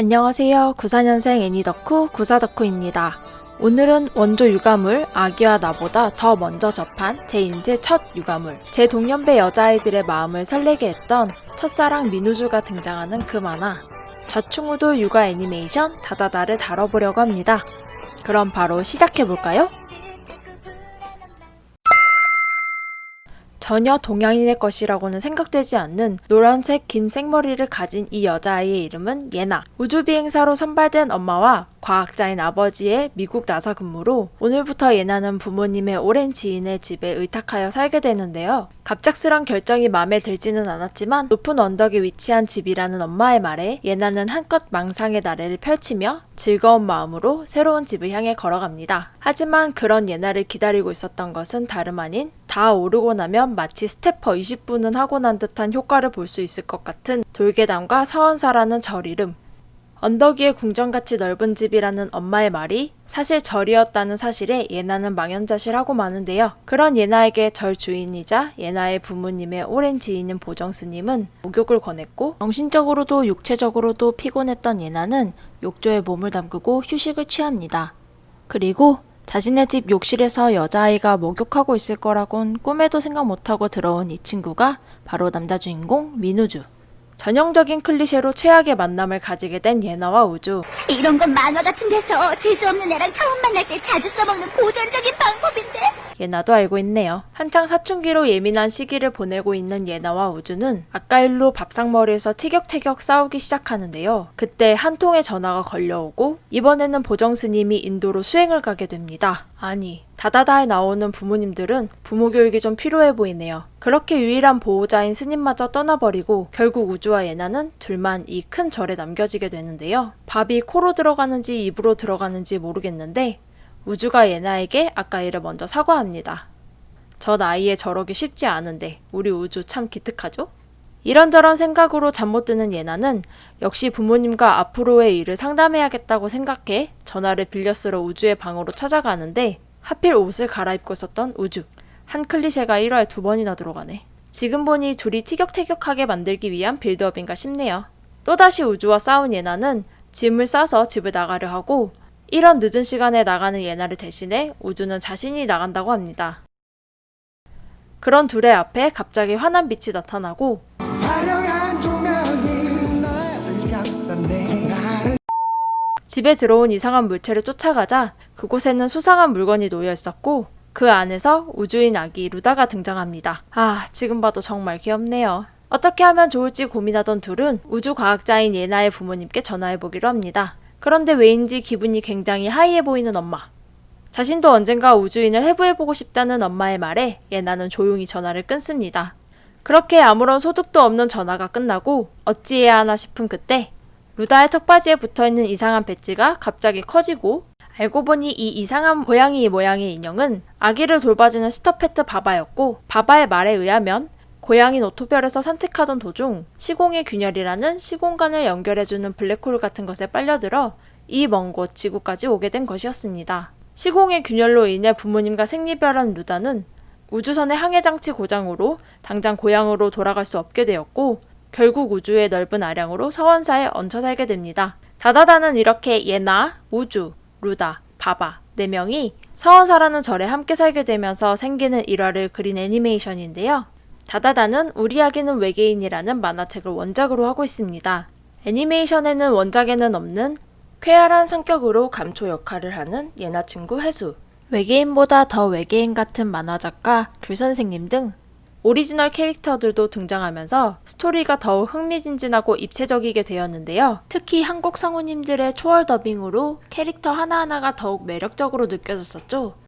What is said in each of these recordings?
안녕하세요. 94년생 애니덕후 구사덕후입니다. 오늘은 원조 유가물 아기와 나보다 더 먼저 접한 제 인생 첫 유가물 제 동년배 여자아이들의 마음을 설레게 했던 첫사랑 민우주가 등장하는 그 만화 좌충우돌 육아 애니메이션 다다다를 다뤄보려고 합니다. 그럼 바로 시작해볼까요? 전혀 동양인의 것이라고는 생각되지 않는 노란색 긴 생머리를 가진 이 여자아이의 이름은 예나. 우주비행사로 선발된 엄마와 과학자인 아버지의 미국 나사 근무로 오늘부터 예나는 부모님의 오랜 지인의 집에 의탁하여 살게 되는데요. 갑작스런 결정이 마음에 들지는 않았지만 높은 언덕에 위치한 집이라는 엄마의 말에 예나는 한껏 망상의 나래를 펼치며 즐거운 마음으로 새로운 집을 향해 걸어갑니다. 하지만 그런 예나를 기다리고 있었던 것은 다름 아닌 다 오르고 나면 마치 스태퍼 20분은 하고 난 듯한 효과를 볼 수 있을 것 같은 돌계담과 서원사라는 절 이름. 언덕 위에 궁전같이 넓은 집이라는 엄마의 말이 사실 절이었다는 사실에 예나는 망연자실하고 마는데요. 그런 예나에게 절 주인이자 예나의 부모님의 오랜 지인인 보정 스님은 목욕을 권했고 정신적으로도 육체적으로도 피곤했던 예나는 욕조에 몸을 담그고 휴식을 취합니다. 그리고 자신의 집 욕실에서 여자아이가 목욕하고 있을 거라곤 꿈에도 생각 못하고 들어온 이 친구가 바로 남자 주인공 민우주. 전형적인 클리셰로 최악의 만남을 가지게 된 예나와 우주. 이런 건 만화 같은 데서 재수없는 애랑 처음 만날 때 자주 써먹는 고전적인 방법인데 예나도 알고 있네요. 한창 사춘기로 예민한 시기를 보내고 있는 예나와 우주는 아까 일로 밥상머리에서 티격태격 싸우기 시작하는데요. 그때 한 통의 전화가 걸려오고 이번에는 보정 스님이 인도로 수행을 가게 됩니다. 아니, 다다다에 나오는 부모님들은 부모 교육이 좀 필요해 보이네요. 그렇게 유일한 보호자인 스님마저 떠나버리고 결국 우주와 예나는 둘만 이 큰 절에 남겨지게 되는데요. 밥이 코로 들어가는지 입으로 들어가는지 모르겠는데 우주가 예나에게 아까 일을 먼저 사과합니다. 저 나이에 저러기 쉽지 않은데 우리 우주 참 기특하죠? 이런저런 생각으로 잠 못 드는 예나는 역시 부모님과 앞으로의 일을 상담해야겠다고 생각해 전화를 빌려 쓰러 우주의 방으로 찾아가는데 하필 옷을 갈아입고 있었던 우주. 한 클리셰가 1화에 두 번이나 들어가네. 지금 보니 둘이 티격태격하게 만들기 위한 빌드업인가 싶네요. 또다시 우주와 싸운 예나는 짐을 싸서 집을 나가려 하고 이런 늦은 시간에 나가는 예나를 대신해 우주는 자신이 나간다고 합니다. 그런 둘의 앞에 갑자기 환한 빛이 나타나고 집에 들어온 이상한 물체를 쫓아가자 그곳에는 수상한 물건이 놓여 있었고 그 안에서 우주인 아기 루다가 등장합니다. 아, 지금 봐도 정말 귀엽네요. 어떻게 하면 좋을지 고민하던 둘은 우주 과학자인 예나의 부모님께 전화해 보기로 합니다. 그런데 왜인지 기분이 굉장히 하이해 보이는 엄마. 자신도 언젠가 우주인을 해부해보고 싶다는 엄마의 말에 예나는 조용히 전화를 끊습니다. 그렇게 아무런 소득도 없는 전화가 끝나고 어찌해야 하나 싶은 그때 루다의 턱바지에 붙어있는 이상한 배지가 갑자기 커지고 알고 보니 이 이상한 고양이 모양의 인형은 아기를 돌봐주는 스터페트 바바였고 바바의 말에 의하면 고양이 노토별에서 산책하던 도중 시공의 균열이라는 시공간을 연결해주는 블랙홀 같은 것에 빨려들어 이 먼 곳 지구까지 오게 된 것이었습니다. 시공의 균열로 인해 부모님과 생리별한 루다는 우주선의 항해장치 고장으로 당장 고향으로 돌아갈 수 없게 되었고 결국 우주의 넓은 아량으로 서원사에 얹혀 살게 됩니다. 다다다는 이렇게 예나, 우주, 루다, 바바 네 명이 서원사라는 절에 함께 살게 되면서 생기는 일화를 그린 애니메이션인데요. 다다다는 우리 아기는 외계인이라는 만화책을 원작으로 하고 있습니다. 애니메이션에는 원작에는 없는 쾌활한 성격으로 감초 역할을 하는 예나 친구 해수, 외계인보다 더 외계인 같은 만화 작가 귤 선생님 등 오리지널 캐릭터들도 등장하면서 스토리가 더욱 흥미진진하고 입체적이게 되었는데요. 특히 한국 성우님들의 초월 더빙으로 캐릭터 하나하나가 더욱 매력적으로 느껴졌었죠.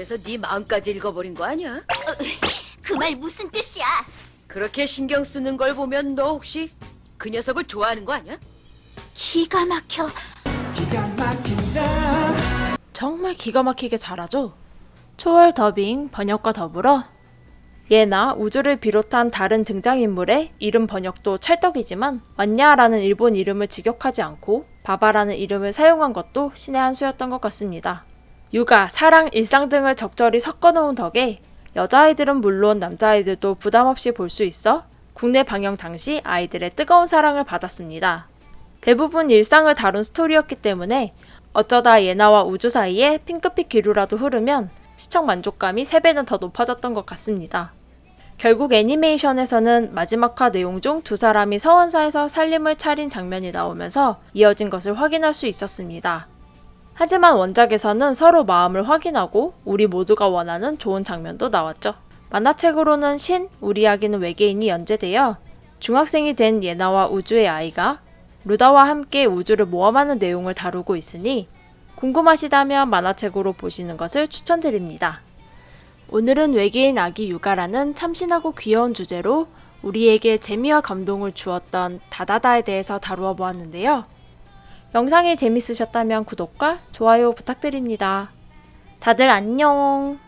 그래서 네 마음까지 읽어버린 거 아니야? 그 말 무슨 뜻이야 그렇게 신경 쓰는 걸 보면 너 혹시 그 녀석을 좋아하는 거 아니야? 기가 막혀. 기가 막힌다 정말 기가 막히게 잘하죠? 초월 더빙, 번역과 더불어 예나 우주를 비롯한 다른 등장인물의 이름 번역도 찰떡이지만 완냐라는 일본 이름을 직역하지 않고 바바라는 이름을 사용한 것도 신의 한 수였던 것 같습니다. 육아, 사랑, 일상 등을 적절히 섞어놓은 덕에 여자아이들은 물론 남자아이들도 부담 없이 볼 수 있어 국내 방영 당시 아이들의 뜨거운 사랑을 받았습니다. 대부분 일상을 다룬 스토리였기 때문에 어쩌다 예나와 우주 사이에 핑크빛 기류라도 흐르면 시청 만족감이 3배는 더 높아졌던 것 같습니다. 결국 애니메이션에서는 마지막화 내용 중 두 사람이 서원사에서 살림을 차린 장면이 나오면서 이어진 것을 확인할 수 있었습니다. 하지만 원작에서는 서로 마음을 확인하고 우리 모두가 원하는 좋은 장면도 나왔죠. 만화책으로는 신, 우리 아기는 외계인이 연재되어 중학생이 된 예나와 우주의 아이가 루다와 함께 우주를 모험하는 내용을 다루고 있으니 궁금하시다면 만화책으로 보시는 것을 추천드립니다. 오늘은 외계인 아기 육아라는 참신하고 귀여운 주제로 우리에게 재미와 감동을 주었던 다다다에 대해서 다루어 보았는데요. 영상이 재밌으셨다면 구독과 좋아요 부탁드립니다. 다들 안녕!